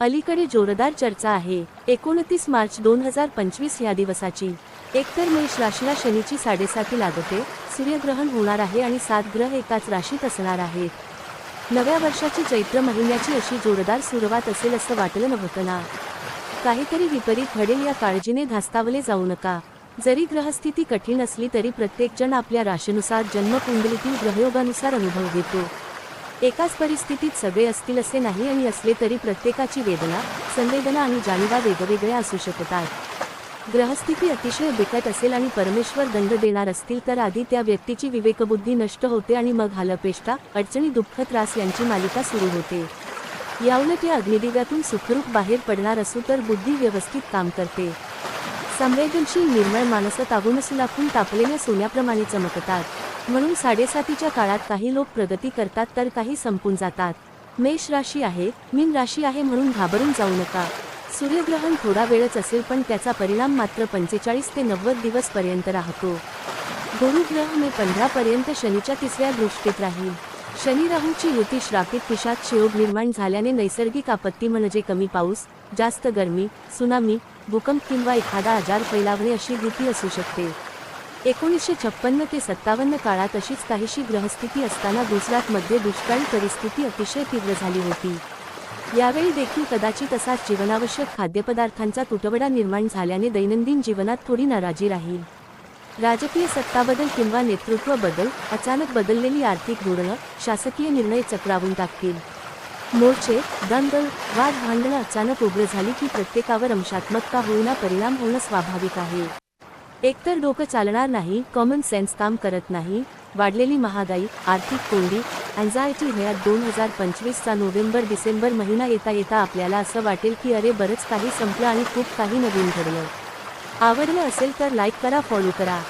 अलीकडे जोरदार चर्चा आहे. एकोणतीस मार्च दोन हजार पंचवीस या दिवसाची. एकतर मेष राशीला शनीची साडेसाती लागते सूर्यग्रहण होणार आहे आणि सात ग्रह एकाच राशीत असणार आहेत. नव्या वर्षाची चैत्र महिन्याची अशी जोरदार सुरुवात असेल असं वाटलं नव्हतं ना? काहीतरी विपरीत घडेल या काळजीने धास्तावले जाऊ नका. जरी ग्रहस्थिती कठीण असली तरी प्रत्येकजण आपल्या राशीनुसार जन्मकुंडलीतील ग्रहयोगानुसार अनुभव घेतो. एकाच परिस्थितीत सगळे असतील असे नाही आणि असले तरी प्रत्येकाची वेदना संवेदना आणि जाणीवा वेगवेगळ्या असू शकतात. ग्रहस्थिती अतिशय बिकट असेल आणि परमेश्वर दंड देणार असतील तर आधी त्या व्यक्तीची विवेकबुद्धी नष्ट होते आणि मग हालपेष्टा अडचणी दुःख त्रास यांची मालिका सुरू होते. याउलट या अग्निदिव्यातून सुखरूप बाहेर पडणार असू तर बुद्धी व्यवस्थित काम करते. संवेदनशील निर्मळ माणसं तागून सुलाखून तापलेल्या सोन्याप्रमाणे चमकतात. म्हणून साडेसातीच्या काळात काही लोक प्रगती करतात तर काही संपून जातात. मेष राशी आहे मीन राशी आहे म्हणून घाबरून जाऊ नका. सूर्यग्रहण थोडा वेळच असेल पण त्याचा परिणाम मात्र पंचेचाळीस ते नव्वद दिवस पर्यंत राहतो. गुरुग्रह मे पंधरा पर्यंत शनीच्या तिसऱ्या दृष्टीत राहील. शनी राहूची युती श्रापित पिशात शियोग निर्माण झाल्याने नैसर्गिक आपत्ती म्हणजे कमी पाऊस जास्त गरमी सुनामी भूकंप किंवा एखादा आजार फैलावणे अशी भीती असू शकते. एकोणीसशे छप्पन्न ते सत्तावन्न काळात अशीच काहीशी ग्रहस्थिती असताना गुजरातमध्ये दुष्काळी परिस्थिती अतिशय तीव्र झाली होती. यावेळी देखील कदाचित असाच जीवनावश्यक खाद्यपदार्थांचा तुटवडा निर्माण झाल्याने दैनंदिन जीवनात थोडी नाराजी राहील. राजकीय सत्ताबदल किंवा नेतृत्व बदल अचानक बदललेली आर्थिक धोरणं शासकीय निर्णय चक्रावून टाकतील. मोर्चे दंगल वाद भांडणं अचानक उग्र झाली की प्रत्येकावर अंशात्मक का होईना परिणाम होणं स्वाभाविक आहे. एकतर डोकं चालणार नाही कॉमन सेन्स काम करत नाही वाढलेली महागाई आर्थिक कोंडी अँझायटी ह्या दोन हजार पंचवीसचा नोव्हेंबर डिसेंबर महिना येता येता आपल्याला असं वाटेल की अरे बरंच काही संपलं आणि खूप काही नवीन घडलं. आवडलं असेल तर लाईक करा फॉलो करा.